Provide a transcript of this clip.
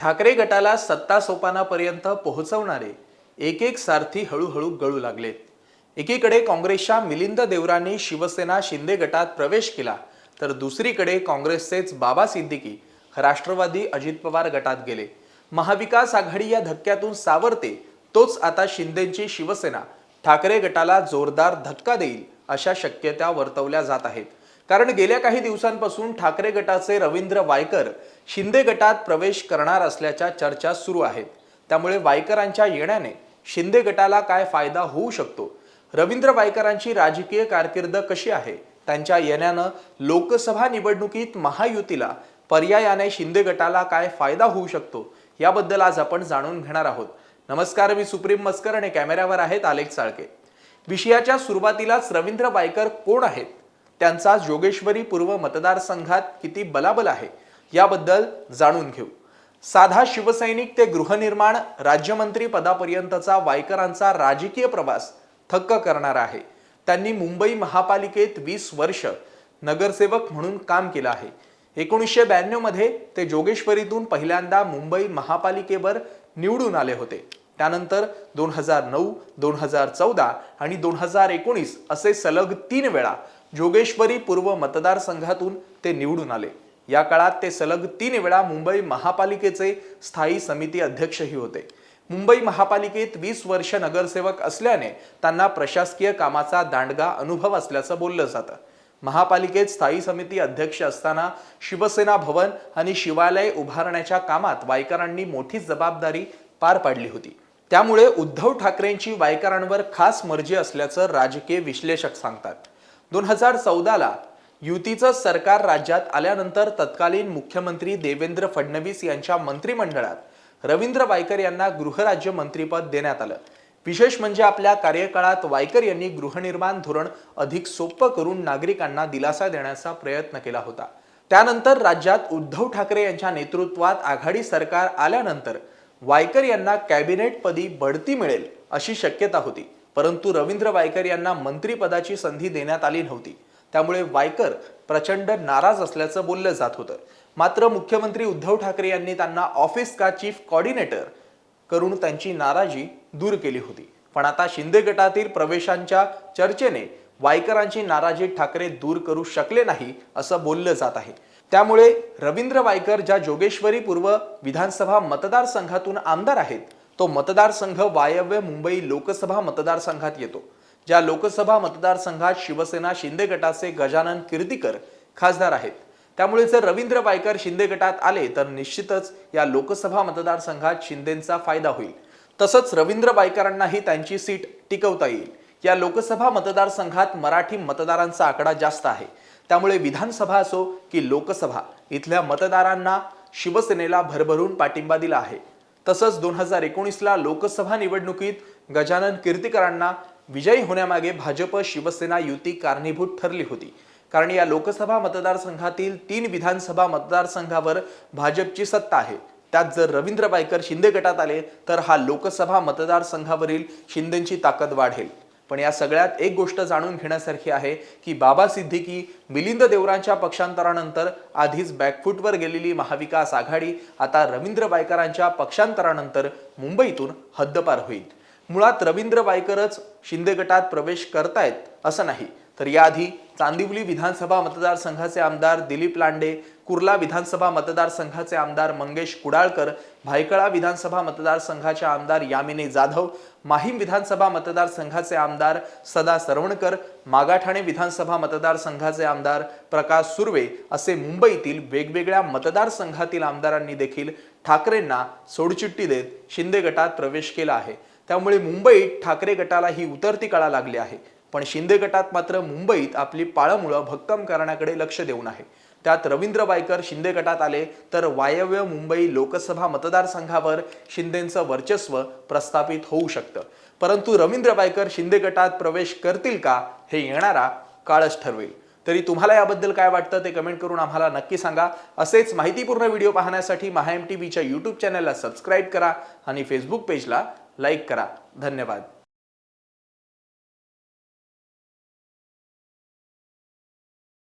ठाकरे गटाला सत्ता सोपानापर्यंत पोहोचवणारे एक एक सारथी हळूहळू गळू लागलेत एकीकडे काँग्रेसच्या मिलिंद देवरांनी शिवसेना शिंदे गटात प्रवेश केला तर दुसरीकडे काँग्रेसचेच बाबा सिद्दीकी राष्ट्रवादी अजित पवार गटात गेले. महाविकास आघाडी या धक्क्यातून सावरते तोच आता शिंदेची शिवसेना. ठाकरे गटाला जोरदार धक्का देईल अशा शक्यता वर्तवल्या जात आहेत. कारण गेल्या काही दिवसांपासून ठाकरे गटाचे रवींद्र वायकर शिंदे गटात प्रवेश करणार असल्याच्या चर्चा सुरू आहेत. त्यामुळे वायकरांच्या येण्याने शिंदे गटाला काय फायदा होऊ शकतो? रवींद्र वायकरांची राजकीय कारकीर्द कशी आहे? त्यांच्या येण्यानं लोकसभा निवडणुकीत महायुतीला पर्यायाने शिंदे गटाला काय फायदा होऊ शकतो? याबद्दल आज आपण जाणून घेणार आहोत. नमस्कार मी सुप्रीम मस्कर आणि कॅमेऱ्यावर आहेत आलेख चाळके विषयाच्या सुरुवातीलाच रवींद्र वायकर कोण आहेत? त्यांचा जोगेश्वरी पूर्व मतदारसंघात किती बलाबल आहे याबद्दल जाणून घेऊ. साधा शिवसैनिक ते गृहनिर्माण राज्यमंत्री पदापर्यंतचा वायकरांचा राजकीय प्रवास थक्क करणारा आहे. त्यांनी मुंबई महापालिकेत वीस वर्ष नगरसेवक म्हणून काम केलं आहे. एकोणीसशे ब्याण्णवमध्ये ते जोगेश्वरीतून पहिल्यांदा मुंबई महापालिकेवर निवडून आले होते. त्यानंतर दोन हजार नऊ दोन हजार चौदा आणि दोन हजार एकोणीस असे सलग तीन वेळा जोगेश्वरी पूर्व मतदारसंघातून ते निवडून आले. या काळात ते सलग तीन वेळा मुंबई महापालिकेचे स्थायी समिती अध्यक्षही होते. मुंबई महापालिकेत वीस वर्ष नगरसेवक असल्याने त्यांना प्रशासकीय कामाचा दांडगा अनुभव असल्याचं बोललं जातं. महापालिकेत स्थायी समिती अध्यक्ष असताना शिवसेना भवन आणि शिवालय उभारण्याच्या कामात वायकरांनी मोठी जबाबदारी पार पाडली होती. त्यामुळे उद्धव ठाकरेंची वायकरांवर खास मर्जी असल्याचं राजकीय विश्लेषक सांगतात. दोन हजार चौदाला युतीचं सरकार राज्यात आल्यानंतर तत्कालीन मुख्यमंत्री देवेंद्र फडणवीस यांच्या मंत्रिमंडळात रवींद्र वायकर यांना गृहराज्य मंत्रीपद देण्यात आलं. विशेष म्हणजे आपल्या कार्यकाळात वायकर यांनी गृहनिर्माण धोरण अधिक सोपं करून नागरिकांना दिलासा देण्याचा प्रयत्न केला होता. त्यानंतर राज्यात उद्धव ठाकरे यांच्या नेतृत्वात आघाडी सरकार आल्यानंतर वायकर यांना कॅबिनेटपदी बढती मिळेल अशी शक्यता होती. परंतु रवींद्र वायकर यांना मंत्रीपदाची संधी देण्यात आली नव्हती. त्यामुळे वायकर प्रचंड नाराज असल्याचं बोललं जात होतं. मात्र मुख्यमंत्री उद्धव ठाकरे यांनी त्यांना ऑफिस का चीफ कॉर्डिनेटर करून त्यांची नाराजी दूर केली होती. पण आता शिंदे गटातील प्रवेशांच्या चर्चेने वायकरांची नाराजी ठाकरे दूर करू शकले नाही असं बोललं जात आहे. त्यामुळे रवींद्र वायकर ज्या जोगेश्वरी पूर्व विधानसभा मतदारसंघातून आमदार आहेत तो मतदारसंघ वायव्य मुंबई लोकसभा मतदारसंघात येतो. ज्या लोकसभा मतदारसंघात शिवसेना शिंदे गटाचे गजानन कीर्तीकर खासदार आहेत. त्यामुळे जर रवींद्र वायकर शिंदे गटात आले तर निश्चितच या लोकसभा मतदारसंघात शिंदेचा फायदा होईल. तसंच रवींद्र वायकरांनाही त्यांची सीट टिकवता येईल. या लोकसभा मतदारसंघात मराठी मतदारांचा आकडा जास्त आहे. त्यामुळे विधानसभा असो की लोकसभा इथल्या मतदारांना शिवसेनेला भरभरून पाठिंबा दिला आहे. तसंच दोन हजार एकोणीसला लोकसभा निवडणुकीत गजानन कीर्तिकरांना विजयी होण्यामागे भाजप शिवसेना युती कारणीभूत ठरली होती. कारण या लोकसभा मतदारसंघातील तीन विधानसभा मतदारसंघावर भाजपची सत्ता आहे. त्यात जर रवींद्र बायकर शिंदे गटात आले तर हा लोकसभा मतदारसंघावरील शिंदेची ताकद वाढेल. पण या सगळ्यात एक गोष्ट जाणून घेण्यासारखी आहे की बाबा सिद्दीकी मिलिंद देवरांच्या पक्षांतरानंतर आधीच बॅकफूटवर गेलेली महाविकास आघाडी आता रवींद्र वायकरांच्या पक्षांतरानंतर मुंबईतून हद्दपार होईल. मुळात रवींद्र वायकरच शिंदे गटात प्रवेश करतायत असं नाही. तर याआधी चांदिवली विधानसभा मतदारसंघाचे आमदार दिलीप लांडे कुर्ला विधानसभा मतदारसंघाचे आमदार मंगेश कुडाळकर भायखळा विधानसभा मतदारसंघाचे आमदार यामिनी जाधव माहीम विधानसभा मतदारसंघाचे आमदार सदा सरवणकर मागाठाणे विधानसभा मतदारसंघाचे आमदार प्रकाश सुर्वे असे मुंबईतील वेगवेगळ्या मतदारसंघातील आमदारांनी देखील ठाकरेंना सोडचिठ्ठी देत शिंदे गटात प्रवेश केला आहे. त्यामुळे मुंबईत ठाकरे गटाला ही उतरती कळा लागली आहे. पण शिंदे गटात मात्र मुंबईत आपली पाळमुळं भक्कम करण्याकडे लक्ष देऊन आहे. त्यात रवींद्र वायकर शिंदे गटात आले. तर वायव्य मुंबई लोकसभा मतदारसंघावर शिंदेचं वर्चस्व प्रस्थापित होऊ शकतं. परंतु रवींद्र वायकर शिंदे गटात प्रवेश करतील का? हे येणारा काळच ठरवेल. तरी तुम्हाला याबद्दल काय वाटतं ते कमेंट करून आम्हाला नक्की सांगा. असेच माहितीपूर्ण व्हिडिओ पाहण्यासाठी महा एम टी व्हीच्या यूट्यूब चॅनलला सबस्क्राईब करा आणि फेसबुक पेजला लाईक करा. धन्यवाद.